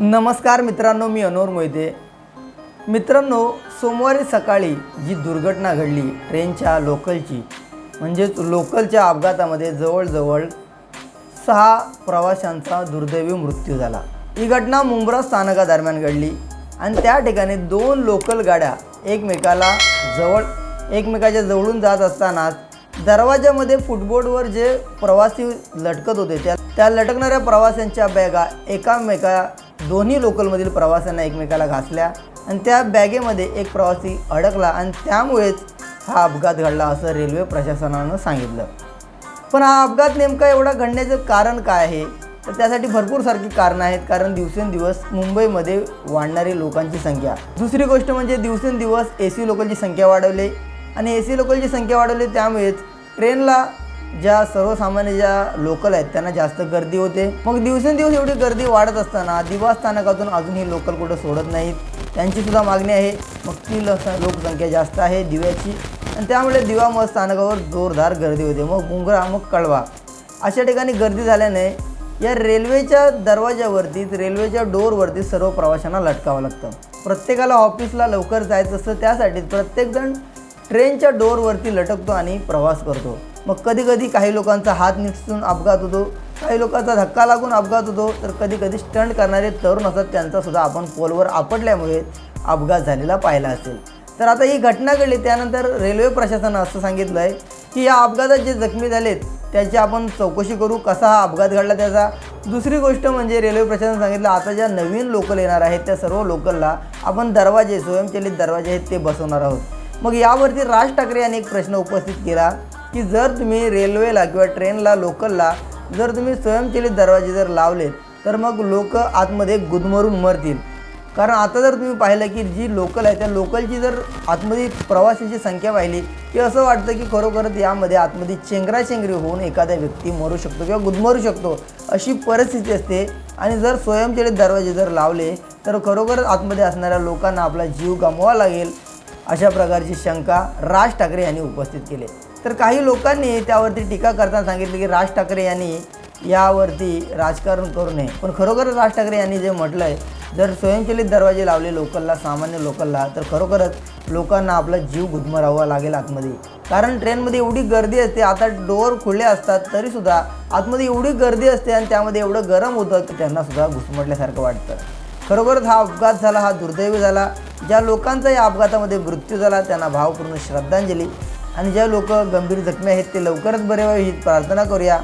नमस्कार मित्रांनो मी अनोर मोहिते. मित्रांनो सोमवारी सकाळी जी दुर्घटना घडली ट्रेनच्या लोकलची म्हणजेच लोकलच्या अपघातामध्ये जवळजवळ सहा प्रवाशांचा दुर्दैवी मृत्यू झाला. ही घटना मुंब्रा स्थानकादरम्यान घडली आणि त्या ठिकाणी दोन लोकल गाड्या एकमेकाला जवळ एकमेकाच्या जवळून जात असतानाच दरवाज्यामध्ये फुटबोर्डवर जे प्रवासी लटकत होते त्या त्या लटकणाऱ्या प्रवाशांच्या बॅगा एकामेका दोन्ही लोकलमधील प्रवाशांना एकमेकाला घासल्या आणि त्या बॅगेमध्ये एक प्रवासी अडकला आणि त्यामुळेच हा अपघात घडला असं रेल्वे प्रशासनानं सांगितलं. पण हा अपघात नेमका एवढा घडण्याचं कारण काय आहे? तर त्यासाठी भरपूर सारखी कारणं आहेत कारण दिवसेंदिवस मुंबईमध्ये वाढणारी लोकांची संख्या. दुसरी गोष्ट म्हणजे दिवसेंदिवस ए सी लोकलची संख्या वाढवली. आणि ए सी लोकलची संख्या वाढवली त्यामुळेच ट्रेनला ज्या सर्वसामान्य ज्या लोकल आहेत त्यांना जास्त गर्दी होते. मग दिवसेंदिवस एवढी गर्दी वाढत असताना दिवा स्थानकातून अजूनही लोकल कुठं सोडत नाहीत. त्यांची सुद्धा मागणी आहे. मग ती लस लोकसंख्या जास्त आहे दिव्याची. आणि त्यामुळे दिवा मग स्थानकावर जोरदार गर्दी होते. मग गुंगरा मग कळवा. अशा ठिकाणी गर्दी झाल्याने या रेल्वेच्या दरवाज्यावरती रेल्वेच्या डोअरवरती सर्व प्रवाशांना लटकावं लागतं. प्रत्येकाला ऑफिसला लवकर जायचं असतं. त्यासाठी प्रत्येकजण ट्रेनच्या डोअरवरती लटकतो आणि प्रवास करतो. मग कधी कधी काही लोकांचा हात निसून अपघात होतो काही लोकांचा धक्का लागून अपघात होतो तर कधी कधी स्टंट करणारे तरुण असतात त्यांचासुद्धा आपण पोलवर आपटल्यामुळे अपघात झालेला पाहिला असेल. तर आता ही घटना घडली त्यानंतर रेल्वे प्रशासनानं असं सांगितलं आहे की या अपघातात जे जखमी झालेत त्याची आपण चौकशी करू कसा हा अपघात घडला त्याचा. दुसरी गोष्ट म्हणजे रेल्वे प्रशासन सांगितलं आता ज्या नवीन लोकल येणार आहेत त्या सर्व लोकलला आपण दरवाजे स्वयंचलित दरवाजे आहेत ते बसवणार आहोत. मग यावरती राज ठाकरे यांनी एक प्रश्न उपस्थित केला की जर तुम्ही रेल्वेला किंवा ट्रेनला लोकलला जर तुम्ही स्वयंचलित दरवाजे जर लावलेत तर मग लोक आतमध्ये गुदमरून मरतील. कारण आता जर तुम्ही पाहिलं की जी लोकल आहे त्या लोकलची जर आतमध्ये प्रवाशांची संख्या पाहिली की असं वाटतं की खरोखरच यामध्ये आतमध्ये चेंगराचेंगरी होऊन एखादा व्यक्ती मरू शकतो किंवा गुदमरू शकतो अशी परिस्थिती असते. आणि जर स्वयंचलित दरवाजे जर लावले तर खरोखरच आतमध्ये असणाऱ्या लोकांना आपला जीव गमवावा लागेल अशा प्रकारची शंका राज ठाकरे यांनी उपस्थित केली. तर काही लोकांनी त्यावरती टीका करताना सांगितले की राज ठाकरे यांनी यावरती राजकारण करू नये. पण खरोखरच राज ठाकरे यांनी जे म्हटलं आहे जर स्वयंचलित दरवाजे लावले लोकलला सामान्य लोकलला तर खरोखरच लोकांना आपला जीव गुदमरावा लागेल आतमध्ये. कारण ट्रेनमध्ये एवढी गर्दी असते आता डोअर खुले असतात तरीसुद्धा आतमध्ये एवढी गर्दी असते आणि त्यामध्ये एवढं गरम होतं की त्यांनासुद्धा घुसमटल्यासारखं वाटतं. खरोखरच हा अपघात झाला हा दुर्दैवी झाला. ज्या लोकांचा या अपघातामध्ये मृत्यू झाला त्यांना भावपूर्ण श्रद्धांजली. आणि ज्या लोक गंभीर जखमी आहेत ते लवकरच बरे व्हावे ही प्रार्थना करूया.